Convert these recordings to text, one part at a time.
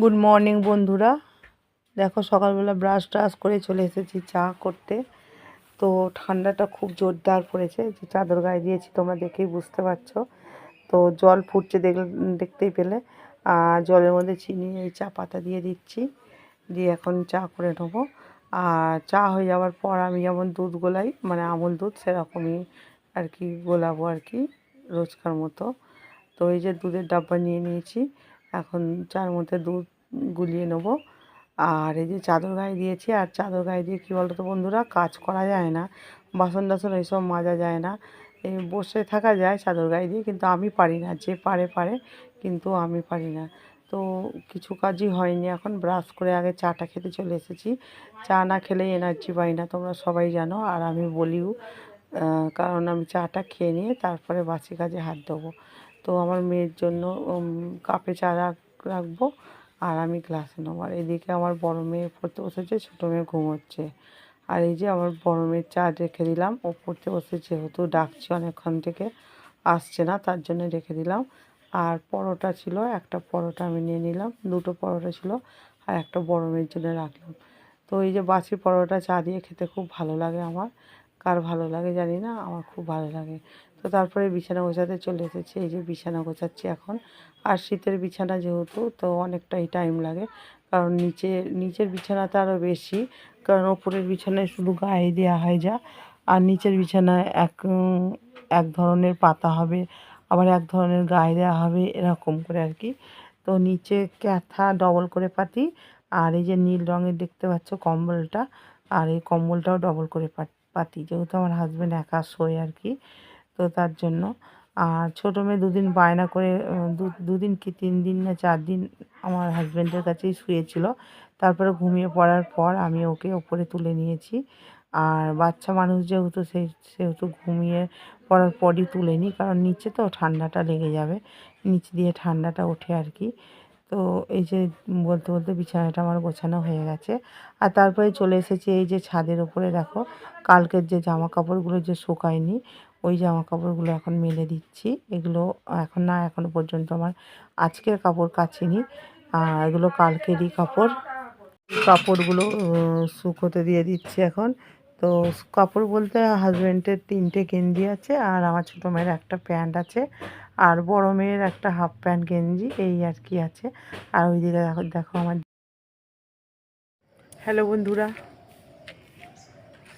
Good morning বন্ধুরা। দেখো, সকালবেলা ব্রাশ ট্রাশ করে চলে এসেছি চা করতে। তো ঠান্ডাটা খুব জোরদার পড়েছে, যে চাদর গায়ে দিয়েছি, তোমরা দেখেই বুঝতে পারছ। তো জল ফুটছে দেখলে দেখতেই পেলে। আর জলের মধ্যে চিনি, এই চা পাতা দিয়ে দিচ্ছি, দিয়ে এখন চা করে নেব। আর চা হয়ে যাওয়ার পর আমি যেমন দুধ গোলাই মানে আমুল দুধ, সেরকমই আর কি গোলাবো আর কি, রোজকার মতো। তো এই যে দুধের ডাব্বা নিয়ে নিয়েছি এখন চার মধ্যে দুধ গুলিয়ে নেব। আর এই যে চাদর গায়ে দিয়েছি, আর চাদর গায়ে দিয়ে কী বলতো বন্ধুরা, কাজ করা যায় না, বাসন টাসন এইসব মাজা যায় না। এই বসে থাকা যায় চাদর গায়ে দিয়ে, কিন্তু আমি পারি না, যে পারে পারে, কিন্তু আমি পারি না। তো কিছু কাজই হয়নি এখন, ব্রাশ করে আগে চাটা খেতে চলে এসেছি। চা না খেলে এনার্জি পাই না, তোমরা সবাই জানো, আর আমি বলিও কারণ আমি চাটা খেয়ে নিয়ে তারপরে বাসি কাজে হাত দেবো। তো আমার মেয়ের জন্য কাপে চা রাখ- রাখব আর আমি গ্লাসে নেব। আর এদিকে আমার বড় মেয়ে পড়তে বসেছে, ছোটো মেয়ে ঘুমোচ্ছে। আর এই যে আমার বড় মেয়ের চা রেখে দিলাম, ও পড়তে বসেছে যেহেতু ডাকছি অনেকক্ষণ থেকে, আসছে না, তার জন্য রেখে দিলাম। আর পরোটা ছিল, একটা পরোটা আমি নিয়ে নিলাম, দুটো পরোটা ছিল আর একটা বড় মেয়ের জন্য রাখলাম। তো এই যে বাসি পরোটা চা দিয়ে খেতে খুব ভালো লাগে আমার। কার ভালো লাগে জানি না, আমার খুব ভালো লাগে। তো তারপরে বিছানা গোছাতে চলে এসেছি। এই যে বিছানা গোছাচ্ছি এখন। আর শীতের বিছানা যেহেতু, তো অনেকটাই টাইম লাগে। কারণ নিচে, নিচের বিছানাতে আরও বেশি। কারণ ওপরের বিছানায় শুধু গায়ে দেওয়া হয় যা। আর নিচের বিছানায় এক এক ধরনের পাতা হবে, আবার এক ধরনের গায়ে দেওয়া হবে, এরকম করে আর কি। তো নিচে ক্যাথা ডবল করে পাতি, আর এই যে নীল রঙের দেখতে পাচ্ছ কম্বলটা। আর এই কম্বলটাও ডবল করে পাত- যেহেতু আমার হাজব্যান্ড একা শোয় আর কি। তো তার জন্য। আর ছোটো মেয়ে দুদিন বায়না করে দুদিন কি তিন দিন না চার দিন আমার হাজব্যান্ডের কাছেই শুয়েছিল। তারপরে ঘুমিয়ে পড়ার পর আমি ওকে ওপরে তুলে নিয়েছি। আর বাচ্চা মানুষ যেহেতু সেই সেহেতু ঘুমিয়ে পড়ার পরই তুলে নিই, কারণ নিচে তো ঠান্ডাটা লেগে যাবে। নিচ দিয়ে ঠান্ডাটা ওঠে আর কি। তো এই যে বলতে বলতে বিছানাটা আমার গোছানো হয়ে গেছে। আর তারপরে চলে এসেছি এই যে ছাদের ওপরে, দেখো, কালকের যে জামা কাপড়গুলো যে শুকায়নি ওই জামা কাপড়গুলো এখন মেলে দিচ্ছি। এগুলো এখন না এখনও পর্যন্ত আমার আজকের কাপড় কাচিনি। এগুলো কালকেরই কাপড়। কাপড়গুলো শুকোতে দিয়ে দিচ্ছি এখন। তো কাপড় বলতে হাজব্যান্ডের তিনটে গেঞ্জি আছে আর আমার ছোটো মেয়ের একটা প্যান্ট আছে আর বড় মেয়ের একটা হাফ প্যান্ট গেঞ্জি, এই আর কি আছে। আর ওইদিকে দেখো দেখো আমার হ্যালো বন্ধুরা।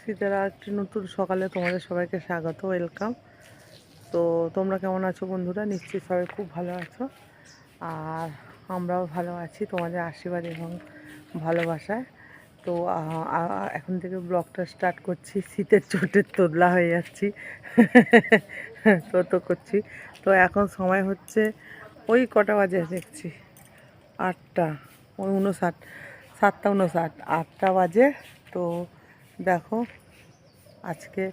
শীতের একটি নতুন সকালে তোমাদের সবাইকে স্বাগত ওয়েলকাম তো তোমরা কেমন আছো বন্ধুরা? নিশ্চয়ই সবাই খুব ভালো আছো। আর আমরাও ভালো আছি তোমাদের আশীর্বাদ এবং ভালোবাসায়। তো এখন থেকে ব্লগটা স্টার্ট করছি। শীতের চোটের তোদলা হয়ে যাচ্ছি। তো তো করছি। তো এখন সময় হচ্ছে ওই কটা বাজে দেখছি। আটটা, ওই উনষাট সাতটা উনষাট আটটা বাজে। তো দেখো, আজকে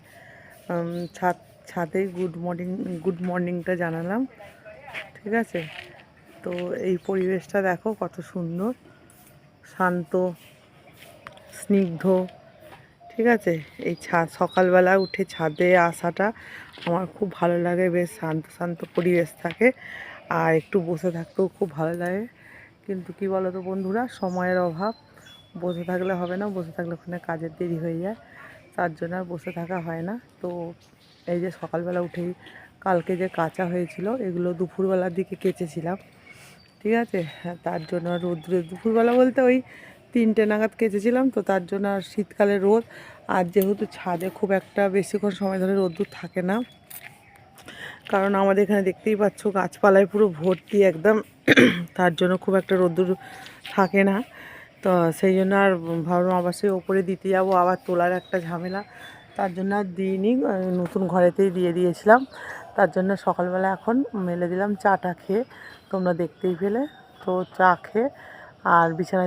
ছাদ ছাদেই গুড মর্নিং গুড মর্নিংটা জানালাম, ঠিক আছে? তো এই পরিবেশটা দেখো কত সুন্দর, শান্ত, স্নিগ্ধ, ঠিক আছে? এই ছাদ সকালবেলা উঠে ছাদে আসাটা আমার খুব ভালো লাগে, বেশ শান্ত শান্ত পরিবেশ থাকে, আর একটু বসে থাকতেও খুব ভালো লাগে। কিন্তু কি বলো তো বন্ধুরা, সময়ের অভাব। বসে থাকলে হবে না, বসে থাকলে ওখানে কাজের দেরি হয়ে যায়, তার জন্য আর বসে থাকা হয় না। তো এই যে সকালবেলা উঠেই কালকে যে কাঁচা হয়েছিল, এগুলো দুপুরবেলার দিকে কেচেছিলাম, ঠিক আছে? হ্যাঁ তার জন্য আর রোদ্রে, দুপুরবেলা বলতে ওই তিনটে নাগাদ কেচেছিলাম, তো তার জন্য আর শীতকালে রোদ। আর যেহেতু ছাদে খুব একটা বেশিক্ষণ সময় ধরে রোদ্দুর থাকে না, কারণ আমাদের এখানে দেখতেই পাচ্ছ গাছপালায় পুরো ভর্তি একদম, তার জন্য খুব একটা রোদ্দুর থাকে না। তো সেই জন্য আর ভাবলাম আবার সেই ওপরে দিতে যাব, আবার তোলার একটা ঝামেলা। তার জন্য আর দিইনি, নতুন ঘরেতেই দিয়ে দিয়েছিলাম। তার জন্য সকালবেলা এখন মেলে দিলাম চাটা খেয়ে, তোমরা দেখতেই পেলে। তো চা খেয়ে আর বিছানা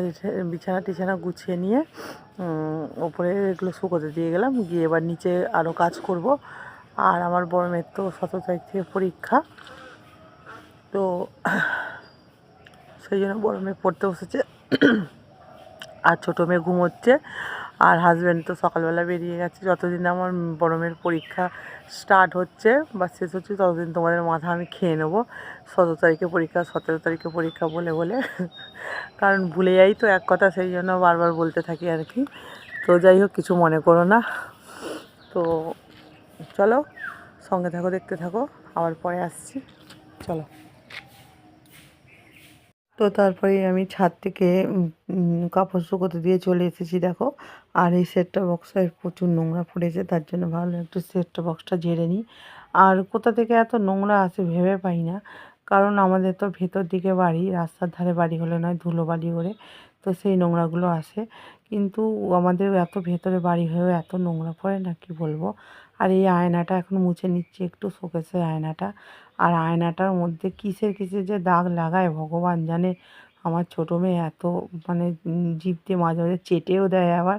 বিছানা টিছানা গুছিয়ে নিয়ে ওপরে এগুলো শুকোতে দিয়ে গেলাম। গিয়ে এবার নিচে আরও কাজ করব। আর আমার বড় মেয়ের তো সতেরো তারিখ থেকে পরীক্ষা। তো সেই জন্য বড় মেয়ে পড়তে বসেছে। আর ছোটো মেয়ে ঘুমোচ্ছে। আর হাজব্যান্ড তো সকালবেলা বেরিয়ে গেছে। যতদিন আমার বড় মেয়ের পরীক্ষা স্টার্ট হচ্ছে বা শেষ হচ্ছে, ততদিন তোমাদের মাথা আমি খেয়ে নেব। সতেরো তারিখে পরীক্ষা, সতেরো তারিখে পরীক্ষা বলে বলে। কারণ ভুলে যাই তো এক কথা, সেই জন্য বারবার বলতে থাকি আর কি। তো যাই হোক, কিছু মনে করো না। তো চলো, সঙ্গে থাকো, দেখতে থাকো। আবার পরে আসছি। চলো। তো তারপরে আমি ছাদ থেকে কাপড় শুকোতে দিয়ে চলে এসেছি, দেখো। আর এই সেটটা বক্সে প্রচুর নোংরা পড়েছে, তার জন্য ভালো একটু সেটটা বক্সটা ঝেড়ে নিই। আর কোথা থেকে এত নোংরা আসে ভেবে পাই না, কারণ আমাদের তো ভেতর দিকে বাড়ি, রাস্তার ধারে বাড়ি হলে নয় ধুলো বালি করে তো সেই নোংরাগুলো আসে। কিন্তু আমাদের এত ভেতরে বাড়ি হয়েও এত নোংরা পড়ে না, কি বলব? আর এই আয়নাটা এখন মুছে নিচ্ছি, একটু শোকেসের আয়নাটা। আর আয়নাটার মধ্যে কিসের কিসের যে দাগ লাগায় ভগবান জানে। আমার ছোটো মেয়ে এত মানে জিভ দিয়ে মাঝে মাঝে চেটেও দেয় আবার।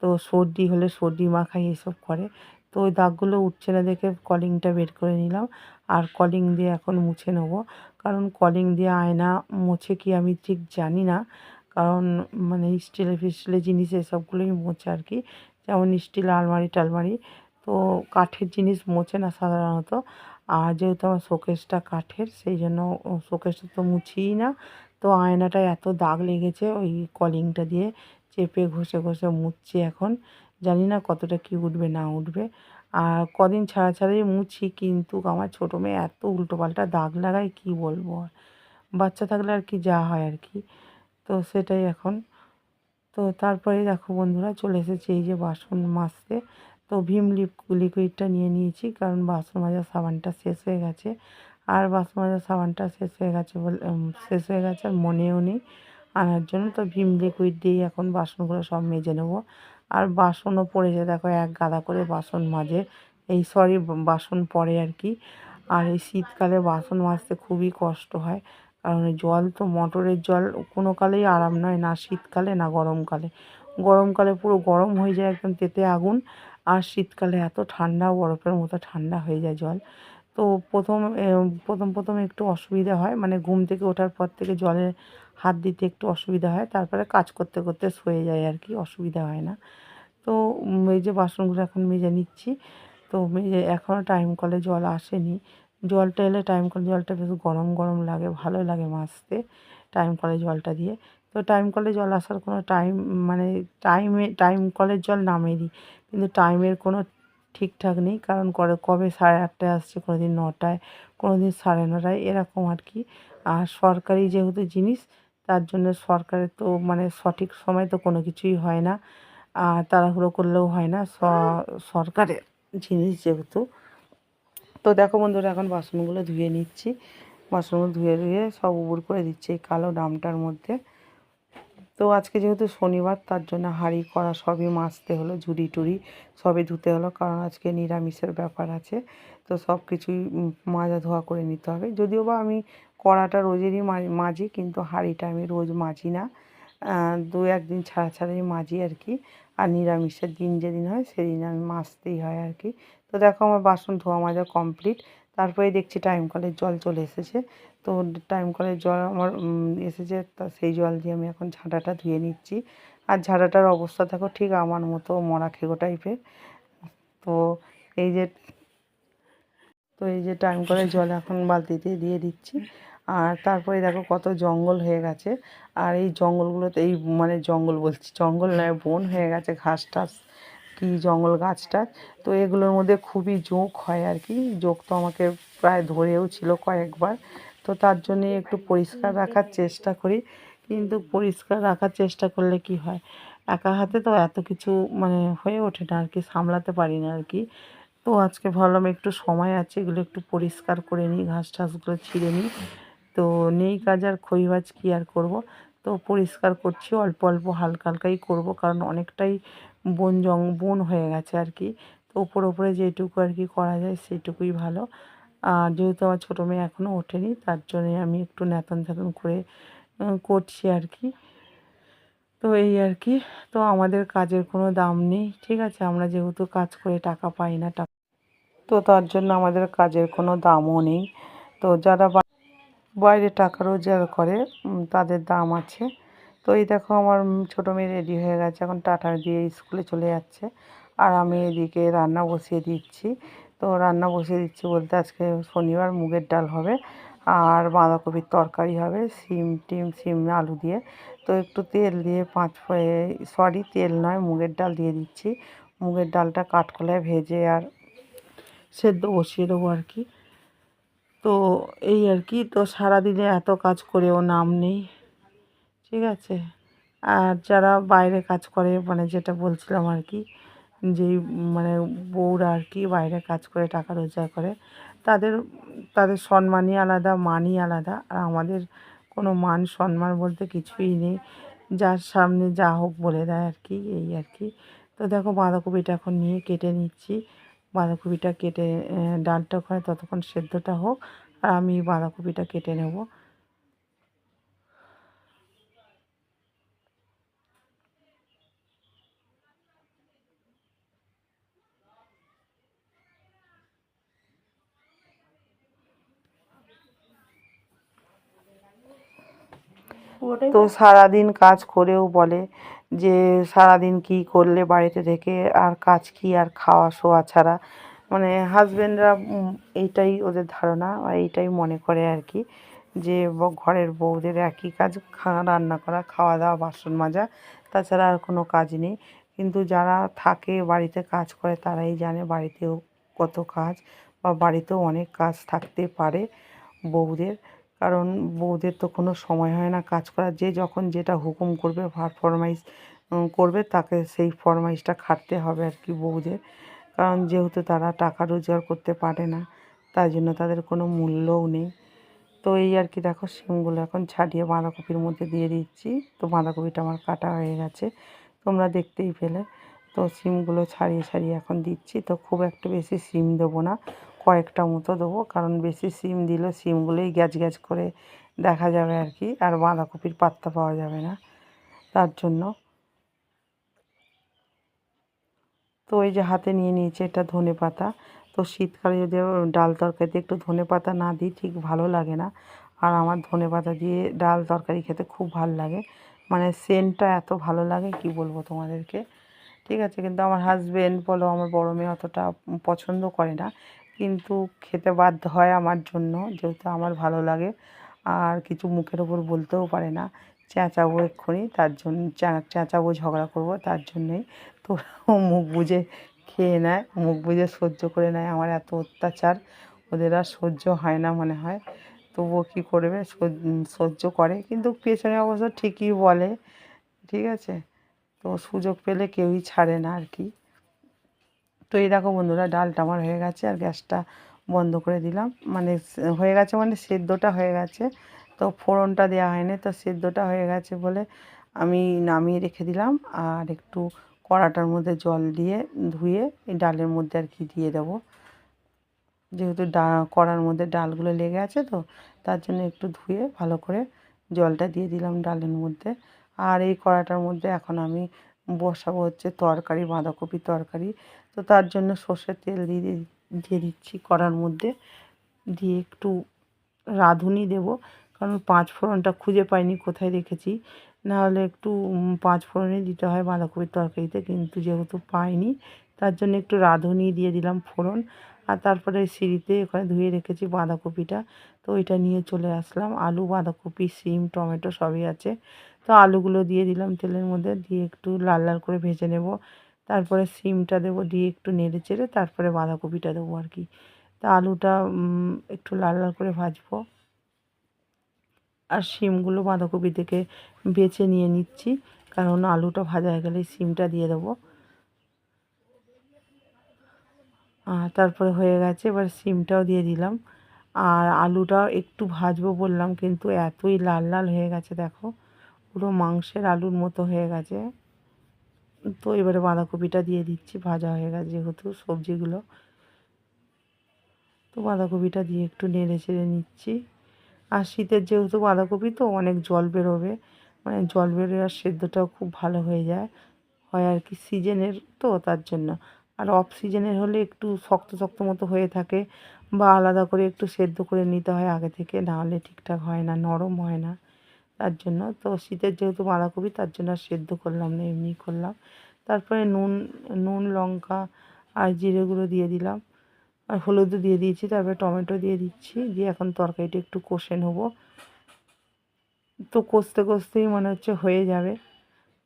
তো সর্দি হলে সর্দি মাখাই এসব করে। তো ওই দাগগুলো উঠছে না দেখে কলিংটা বের করে নিলাম। আর কলিং দিয়ে এখন মুছে নেব। কারণ কলিং দিয়ে আয়না মুছে কি আমি ঠিক জানি না। কারণ মানে স্টিলের ফিস্টিলের জিনিস এসবগুলোই মোছে আর কি। যেমন স্টিল আলমারি টালমারি। তো কাঠের জিনিস মোছে না সাধারণত। আর যেহেতু আমার শোকেসটা কাঠের, সেই জন্য শোকেসটা তো মুছিই না। তো আয়নাটায় এত দাগ লেগেছে, ওই কলিংটা দিয়ে চেপে ঘষে ঘষে মুছছি এখন। জানি না কতটা কি উঠবে, না উঠবে। আর কদিন ছাড়া ছাড়াই মুছি, কিন্তু আমার ছোটো মেয়ে এত উল্টোপাল্টা দাগ লাগায়, কি বলব আর। বাচ্চা থাকলে আর কি যা হয় আর কি। তো সেটাই এখন। তো তারপরে দেখো বন্ধুরা, চলে এসেছে এই যে বাসন মাজতে। তো ভীম লিপ লিকুইডটা নিয়ে নিয়েছি কারণ বাসন মাজার সাবানটা শেষ হয়ে গেছে। আর বাসন মাজার সাবানটা শেষ হয়ে গেছে বলে শেষ হয়ে গেছে আর মনেও নেই আনার জন্য। তো ভীম লিকুইড দিয়েই এখন বাসনগুলো সব মেজে নেব। আর বাসনও পড়েছে, দেখো এক গাদা করে বাসন মাজে। এই সরি, বাসন পড়ে আর কি। আর এই শীতকালে বাসন মাজতে খুবই কষ্ট হয়। কারণ জল তো মোটরের জল, কোনো কালেই আরাম নয়, না শীতকালে, না গরমকালে। গরমকালে পুরো গরম হয়ে যায় একদম তেতে আগুন। আর শীতকালে এত ঠান্ডা, বরফের মতো ঠান্ডা হয়ে যায় জল। তো প্রথম প্রথম প্রথম একটু অসুবিধা হয়। মানে ঘুম থেকে ওঠার পর থেকে জলে হাত দিতে একটু অসুবিধা হয়। তারপরে কাজ করতে করতে শুয়ে যায় আর কি, অসুবিধা হয় না। তো এই যে বাসনগুলো এখন মেজে নিচ্ছি। তো মেজে এখনও টাইম কলে জল আসেনি। জলটা এলে টাইম কলে জলটা বেশ গরম গরম লাগে, ভালো লাগে মাজতে টাইম কলে জলটা দিয়ে। তো টাইম কলে জল আসার কোনো টাইম মানে টাইমে টাইম কলের জল নামিয়ে দিই কিন্তু টাইমের কোনো ঠিকঠাক নেই, কারণ করে কবে সাড়ে আটটায় আসছে কোনো দিন নটায় কোনো দিন সাড়ে নটায়, এরকম আর কি। আর সরকারি যেহেতু জিনিস, তার জন্য সরকারের তো মানে সঠিক সময় তো কোনো কিছুই হয় না। আর তাড়াহুড়ো করলেও হয় না সরকারের জিনিস যেহেতু। তো দেখো বন্ধুরা, এখন বাসনগুলো ধুয়ে নিচ্ছি। বাসনগুলো ধুয়ে ধুয়ে সব উবুর করে দিচ্ছি এই কালো ডামটার মধ্যে। তো আজকে যেহেতু শনিবার, তার জন্য হাঁড়ি করা সবই মাজতে হলো, ঝুড়ি টুড়ি সবই ধুতে হলো, কারণ আজকে নিরামিষের ব্যাপার আছে। তো সব কিছুই মাজা ধোয়া করে নিতে হবে। যদিও বা আমি কড়াটা রোজেরই মাজি, কিন্তু হাঁড়িটা আমি রোজ মাজি না। দু একদিন ছাড়া ছাড়াই মাজি আর কি। আর নিরামিষের দিন যেদিন হয়, সেদিন আমি মাজতেই হয় আর কি। তো দেখো আমার বাসন ধোয়া মাজা কমপ্লিট। তারপরে দেখছি টাইম কলের জল চলে এসেছে। তো টাইম কলের জল আমার এসেছে, তা সেই জল দিয়ে আমি এখন ঝাঁটাটা ধুয়ে নিচ্ছি। আর ঝাঁটাটার অবস্থা দেখো, ঠিক আমার মতো মরা খেগো টাইপের তো এই যে, তো এই যে টাইম করে জল এখন বালতিতে দিয়ে দিচ্ছি। আর তারপরে দেখো কত জঙ্গল হয়ে গেছে। আর এই জঙ্গলগুলোতে, এই মানে জঙ্গল বলছি, জঙ্গল নয়, বন হয়ে গেছে, ঘাস টাস। কি জঙ্গল গাছটা, তো এগুলোর মধ্যে খুবই জোঁক হয় আর কি। জোঁক তো আমাকে প্রায় ধরেও ছিল কয়েকবার। তো তার জন্যে একটু পরিষ্কার রাখার চেষ্টা করি, কিন্তু পরিষ্কার রাখার চেষ্টা করলে কি হয়, একা হাতে তো এত কিছু মানে হয়ে ওঠে না, আর কি সামলাতে পারি না আর কি। তো আজকে ভাবলাম একটু সময় আছে, এগুলো একটু পরিষ্কার করে নিই, ঘাস টাসগুলো ছিঁড়ে নিই। তো নেই কাজ আর খইবাজ কী আর করব? তো পরিষ্কার করছি, অল্প অল্প, হালকা, হালকাই করব কারণ অনেকটাই বন জং, বন হয়ে গেছে আর কি। তো ওপর, ওপরে যেটুকু আর কি করা যায় সেইটুকুই ভালো। আর যেহেতু আমার ছোটো মেয়ে এখনও ওঠেনি, তার জন্যে আমি একটু ন্যাতন ত্যাতন করে করছি আর কি। তো এই আর কি, তো আমাদের কাজের কোনো দাম নেই, ঠিক আছে? আমরা যেহেতু কাজ করে টাকা পাই না, টাকা তো তার জন্য আমাদের কাজের কোনো দামও নেই। তো যারা বাইরে টাকা রোজগার করে তাদের দাম আছে। তো এই দেখো আমার ছোটো মেয়ে রেডি হয়ে গেছে, এখন টাটা দিয়ে স্কুলে চলে যাচ্ছে। আর আমি এদিকে রান্না বসিয়ে দিচ্ছি। তো রান্না বসিয়ে দিচ্ছি বলতে আজকে শনিবার মুগের ডাল হবে, আর বাঁধাকপির তরকারি হবে সিম টিম সিম আলু দিয়ে। তো একটু তেল দিয়ে পাঁচ সরি তেল নয়, মুগের ডাল দিয়ে দিচ্ছি। মুগের ডালটা কাঠকলায় ভেজে আর সেদ্ধ বসিয়ে দেবো আর কি। তো এই আর কি, তো সারাদিনে এত কাজ করেও নাম নেই, ঠিক আছে? আর যারা বাইরে কাজ করে মানে যেটা বলছিলাম আর কি যেই মানে বউরা আর কি বাইরে কাজ করে, টাকা রোজগার করে, তাদের তাদের সম্মানই আলাদা, মানই আলাদা, আর আমাদের কোনো মান সম্মান বলতে কিছুই নেই। যার সামনে যা হোক বলে দেয় আর কি, এই আর কি। তো দেখো বাঁধাকপিটা এখন নিয়ে কেটে নিচ্ছি। বাঁধাকপিটা কেটে ডালটা ওখানে ততক্ষণ সেদ্ধটা হোক আর আমি বাঁধাকপিটা কেটে নেব। তো সারাদিন কাজ করেও বলে যে সারাদিন কি করলে বাড়িতে থেকে আর কাজ কি আর খাওয়া শোয়া ছাড়া। মানে হাজব্যান্ডরা এইটাই ওদের ধারণা এইটাই মনে করে আর কি। যে ঘরের বউদের একই কাজ রান্না করা, খাওয়া দাওয়া, বাসন মাজা, তাছাড়া আর কোনো কাজ নেই। কিন্তু যারা থাকে, বাড়িতে কাজ করে, তারাই জানে বাড়িতেও কত কাজ বা বাড়িতেও অনেক কাজ থাকতে পারে বউদের। কারণ বউদের তো কোনো সময় হয় না কাজ করার। যে যখন যেটা হুকুম করবে ভার ফরমাইশ করবে, তাকে সেই ফরমাইশটা খাটতে হবে আর কি বউদের। কারণ যেহেতু তারা টাকা রোজগার করতে পারে না, তাই জন্য তাদের কোনো মূল্যও নেই। তো এই আর কি দেখো শিমগুলো এখন ছাড়িয়ে বাঁধাকপির মধ্যে দিয়ে দিচ্ছি। তো বাঁধাকপিটা আমার কাটা হয়ে গেছে, তোমরা দেখতেই পেলে। তো সিমগুলো ছাড়িয়ে ছাড়িয়ে এখন দিচ্ছি। তো খুব একটু বেশি সিম দেবো না। কয়েকটা মতো দেবো, কারণ বেশি সিম দিলে সিমগুলোই গ্যাজ গ্যাজ করে দেখা যাবে আর কি, আর বাঁধাকপির পাত্তা পাওয়া যাবে না, তার জন্য। তো এই যে হাতে নিয়ে নিয়েছে এটা ধনে পাতা, তো শীতকালে যদি ডাল তরকারিতে একটু ধনে পাতা না দিই, ঠিক ভালো লাগে না। আর আমার ধনে পাতা দিয়ে ডাল তরকারি খেতে খুব ভালো লাগে মানে সেন্টটা এত ভালো লাগে, কি বলব তোমাদেরকে? ঠিক আছে, কিন্তু আমার হাজবেন্ড বলো, আমার বড় মেয়ে অতটা পছন্দ করে না। কিন্তু খেতে বাধ্য হয় আমার জন্য, যেহেতু আমার ভালো লাগে। আর কিছু মুখের ওপর বলতেও পারে না, চেঁচাবো এক্ষুনি, তার জন্য চেঁচাবো, ঝগড়া করব, তার জন্যেই তো ও মুখ বুজে খেয়ে নেয়, মুখ বুজে সহ্য করে নেয়। আমার এত অত্যাচার, ওদের আর সহ্য হয় না মনে হয়। তবুও কী করবে? সহ্য করে, কিন্তু পেছনে অবশ্য ঠিকই বলে, ঠিক আছে? তো সুযোগ পেলে কেউই ছাড়ে না আর কি। তো এই দেখো বন্ধুরা, ডালটা আমার হয়ে গেছে আর গ্যাসটা বন্ধ করে দিলাম। মানে হয়ে গেছে মানে সেদ্ধটা হয়ে গেছে। তো ফোড়নটা দেওয়া হয়নি, তো সেদ্ধটা হয়ে গেছে বলে আমি নামিয়ে রেখে দিলাম আর একটু কড়াটার মধ্যে জল দিয়ে ধুয়ে এই ডালের মধ্যে আর কি দিয়ে দেবো। যেহেতু ডা, কড়ার মধ্যে ডালগুলো লেগে আছে তো, তার জন্য একটু ধুয়ে ভালো করে জলটা দিয়ে দিলাম ডালের মধ্যে। আর এই কড়াটার মধ্যে এখন আমি বসাবো হচ্ছে তরকারি বাঁধাকপি তরকারি। তো তার জন্য সর্ষের তেল দিয়ে দিয়ে দিচ্ছি কড়ার মধ্যে। দিয়ে একটু রাঁধুনি দেব, কারণ পাঁচ ফোড়নটা খুঁজে পাইনি কোথায় রেখেছি। নাহলে একটু পাঁচ ফোড়নই দিতে হয় বাঁধাকপির তরকারিতে, কিন্তু যেহেতু পাইনি, তার জন্য একটু রাঁধুনি দিয়ে দিলাম ফোড়ন। আর তারপরে সিঁড়িতে ওখানে ধুয়ে রেখেছি বাঁধাকপিটা। তো ওইটা নিয়ে চলে আসলাম। আলু, বাঁধাকপি, সিম, টমেটো সবই আছে। তো আলুগুলো দিয়ে দিলাম তেলের মধ্যে, দিয়ে একটু লাল লাল করে ভেজে নেব। তারপরে সিমটা দেবো দিয়ে একটু নেড়ে চেড়ে তারপরে বাঁধাকপিটা দেবো আর কি। তা আলুটা একটু লাল লাল করে ভাজবো। আর সিমগুলো বাঁধাকপি থেকে বেছে নিয়ে নিচ্ছি, কারণ আলুটা ভাজা হয়ে গেলে সিমটা দিয়ে দেবো। আর তারপরে হয়ে গেছে, এবার সিমটাও দিয়ে দিলাম। আর আলুটা একটু ভাজবো বললাম, কিন্তু এতই লাল লাল হয়ে গেছে, দেখো। পুরো মাংসের আলুর মতো হয়ে গেছে। তো এবারে বাঁধাকপিটা দিয়ে দিচ্ছি, ভাজা হয়ে গেছে যেহেতু সবজিগুলো। তো বাঁধাকপিটা দিয়ে একটু নেড়ে চেড়ে নিচ্ছি। আর শীতের যেহেতু বাঁধাকপি তো অনেক জল বেরোবে মানে জল বেরোয় আর সেদ্ধটাও খুব ভালো হয়ে যায়। হয় আর কি সিজনের তো তার জন্য। আর অফ সিজনের হলে একটু শক্ত শক্ত মতো হয়ে থাকে বা আলাদা করে একটু সেদ্ধ করে নিতে হয় আগে থেকে নাহলে ঠিকঠাক হয় না, নরম হয় না। তার জন্য। তো শীতের যেহেতু বাঁধাকপি, তার জন্য আর সেদ্ধ করলাম না, এমনি করলাম। তারপরে নুন নুন, লঙ্কা আর জিরে গুঁড়ো দিয়ে দিলাম। আর হলুদও দিয়ে দিয়েছি, তারপরে টমেটো দিয়ে দিচ্ছি। দিয়ে এখন তরকারিটা একটু কষে নেব। তো কষতে কষতেই মনে হচ্ছে হয়ে যাবে।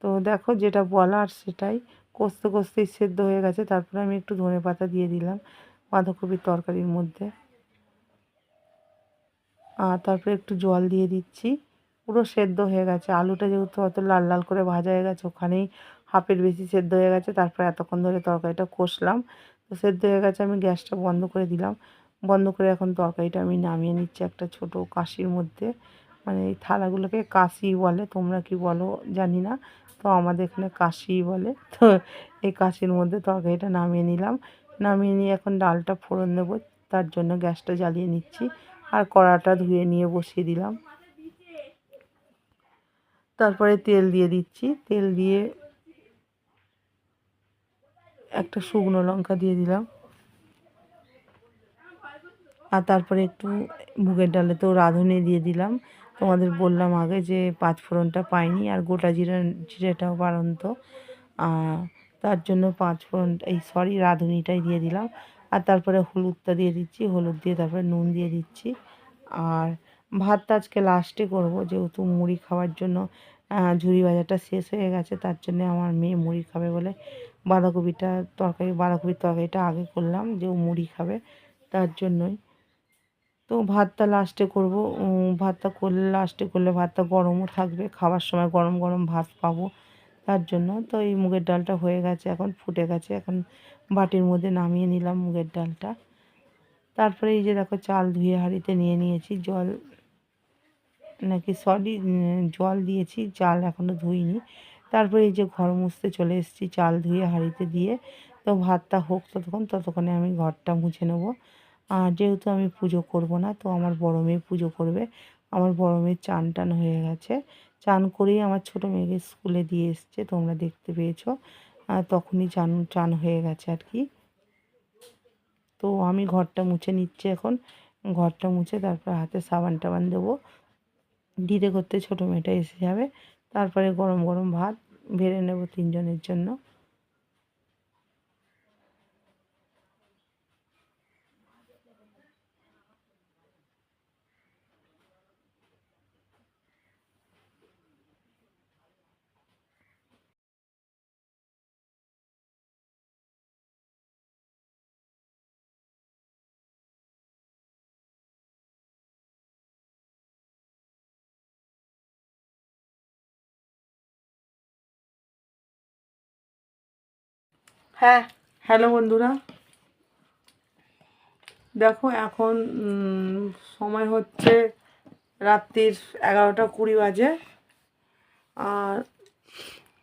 তো দেখো যেটা বলার সেটাই। কষতে কষতেই সেদ্ধ হয়ে গেছে। তারপরে আমি একটু ধনে পাতা দিয়ে দিলাম বাঁধাকপির তরকারির মধ্যে। আর তারপরে একটু জল দিয়ে দিচ্ছি। পুরো সেদ্ধ হয়ে গেছে। আলুটা যেহেতু অত লাল লাল করে ভাজা হয়ে গেছে, ওখানেই হাফের বেশি সেদ্ধ হয়ে গেছে, তারপর এতক্ষণ ধরে তরকারিটা কষলাম। তো সেদ্ধ হয়ে গেছে, আমি গ্যাসটা বন্ধ করে দিলাম। বন্ধ করে এখন তরকারিটা আমি নামিয়ে নিচ্ছি একটা ছোট কাশির মধ্যে। মানে এই থালাগুলোকে কাশি বলে, তোমরা কি বলো জানি না। তো আমাদের এখানে কাশি বলে, তো এই কাশির মধ্যে তরকারিটা নামিয়ে নিলাম। নামিয়ে নিয়ে এখন ডালটা ফোড়ন দেবো, তার জন্য গ্যাসটা জ্বালিয়ে নিচ্ছি। আর কড়াটা ধুয়ে নিয়ে বসিয়ে দিলাম। তারপরে তেল দিয়ে দিচ্ছি। তেল দিয়ে একটা শুকনো লঙ্কা দিয়ে দিলাম। আর তারপরে একটু মুগের ডালে তো রাঁধুনি দিয়ে দিলাম। তোমাদের বললাম আগে যে পাঁচ ফোড়নটা পাইনি আর গোটা জিরা, জিরেটাও বাড়ন্ত। তার জন্য পাঁচ ফোড়ন, এই সরি রাঁধুনিটাই দিয়ে দিলাম। আর তারপরে হলুদটা দিয়ে দিচ্ছি। হলুদ দিয়ে তারপরে নুন দিয়ে দিচ্ছি। আর ভাতটা আজকে লাস্টে করব। যেহেতু মুড়ি খাওয়ার জন্য ঝুড়ি বাজারটা শেষ হয়ে গেছে, তার জন্য আমার মেয়ে মুড়ি খাবে বলে বাঁধাকপিটা তরকারি, বাঁধাকপির তরকারিটা আগে করলাম যে ও মুড়ি খাবে, তার জন্যই। তো ভাতটা লাস্টে করব। ভাতটা করলে লাস্টে করলে ভাতটা গরমও থাকবে, খাবার সময় গরম গরম ভাত পাবো, তার জন্য। তো এই মুগের ডালটা হয়ে গেছে, এখন ফুটে গেছে, এখন বাটির মধ্যে নামিয়ে নিলাম মুগের ডালটা। তারপরে এই যে দেখো চাল ধুয়ে হাঁড়িতে নিয়ে নিয়েছি, জল নাকি সরি জল দিয়েছি, চাল এখনও ধুইনি। তারপরে এই যে ঘর মুছতে চলে এসেছি, চাল ধুয়ে হাঁড়িতে দিয়ে। তো ভাতটা হোক ততক্ষণ, ততক্ষণে আমি ঘরটা মুছে নেব। আর যেহেতু আমি পুজো করব না, তো আমার বড় মেয়ে পুজো করবে। আমার বড় মেয়ের চান টান হয়ে গেছে। চান করেই আমার ছোটো মেয়েকে স্কুলে দিয়ে এসছে, তোমরা দেখতে পেয়েছ। তখনই চান চান হয়ে গেছে আর কি। তো আমি ঘরটা মুছে নিচ্ছি এখন। ঘরটা মুছে তারপর হাতে সাবান টাবান দেবো। দিতে করতে ছোটো মেয়েটা এসে যাবে। তারপরে গরম গরম ভাত বেড়ে নেব তিনজনের জন্য। হ্যাঁ। হ্যালো বন্ধুরা। দেখো এখন সময় হচ্ছে রাত্রির এগারোটা কুড়ি বাজে। আর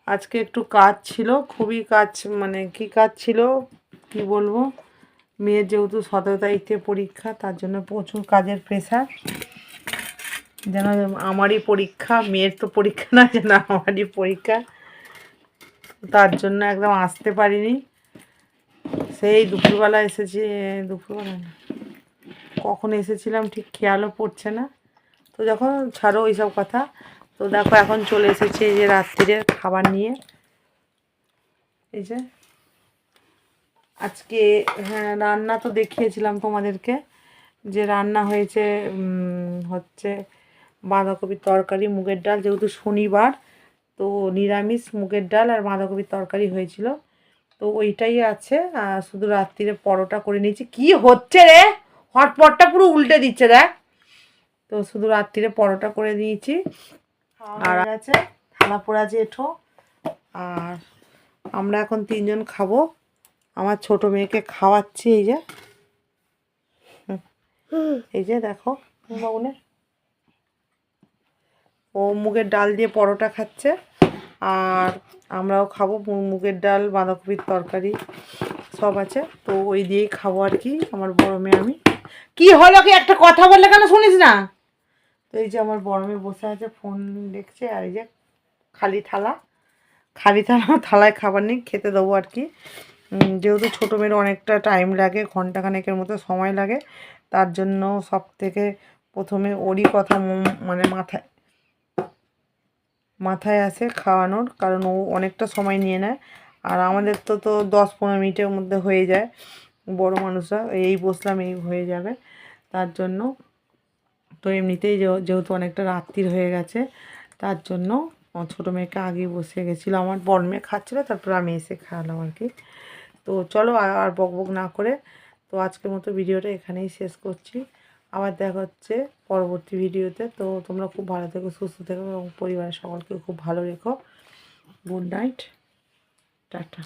আজকে একটু কাজ ছিল, খুবই কাজ মানে কি কাজ ছিল, কি বলব? মেয়ের যেহেতু সতেরো তারিখে পরীক্ষা, তার জন্য প্রচুর কাজের প্রেশার যেন আমারই পরীক্ষা, মেয়ের তো পরীক্ষা না, যেন আমারই পরীক্ষা। তার জন্য একদম আসতে পারিনি। সেই দুপুরবেলা এসেছি, দুপুরবেলা না, কখন এসেছিলাম ঠিক খেয়ালও পড়ছে না। তো যখন ছাড়ো ওইসব কথা। তো দেখো, এখন চলে এসেছি এই যে রাত্রিরের খাবার নিয়ে। এই যে, আজকে হ্যাঁ রান্না তো দেখিয়েছিলাম তোমাদেরকে, যে রান্না হয়েছে হচ্ছে বাঁধাকপির তরকারি, মুগের ডাল, যেহেতু শনিবার তো নিরামিষ মুগের ডাল আর বাঁধাকপির তরকারি হয়েছিল। তো ওইটাই আছে শুধু রাত্রিরে পরোটা করে নিয়েছি। কি হচ্ছে রে? হটপটটা পুরো উল্টে দিচ্ছে দেখ। তো শুধু রাত্রিরে পরোটা করে দিয়েছি। আর আছে থালা পোড়া জেঠো। আর আমরা এখন তিনজন খাব। আমার ছোট মেয়েকে খাওয়াচ্ছি এই যে। এই যে দেখো বাবুনের। ও মুগের ডাল দিয়ে পরোটা খাচ্ছে। আর আমরাও খাব মুগের ডাল, বাঁধাকপির তরকারি, সব আছে। তো ওই দিয়েই খাব আর কি, আমার বড় মেয়ে আমি। কি হলো কি একটা কথা বললে কেন শুনিস না? তো এই যে আমার বড় মেয়ে বসে আছে, ফোন দেখছে, আর এই যে খালি থালা। খালি থালা, থালায় খাবার নেই, খেতে দেবো আর কি। যেহেতু ছোটো মেয়ের অনেকটা টাইম লাগে, ঘন্টাখানেকের মতো সময় লাগে, তার জন্য সব থেকে প্রথমে ওরই কথা মানে মাথায় মাথায় আসে খাওয়ানোর, কারণ ও অনেকটা সময় নিয়ে নেয়। আর আমাদের তো তো দশ পনেরো মিনিটের মধ্যে হয়ে যায়, বড় মানুষরা। এই বসলাম, এই হয়ে যাবে, তার জন্য। তো এমনিতেই যেহ- যেহেতু অনেকটা রাত্রির হয়ে গেছে, তার জন্য ছোটো মেয়েকে আগেই বসে গেছিল। আমার বড় মেয়ে খাচ্ছিলো, তারপর আমি এসে খাওয়ালাম আর কি। তো চলো, আর আর বক বক না করে, তো আজকের মতো ভিডিওটা এখানেই শেষ করছি। আবার দেখা হচ্ছে পরবর্তী ভিডিওতে। তো তোমরা খুব ভালো থেকো, সুস্থ থেকো এবং পরিবারের সকলকে খুব ভালো রেখো। Good night tata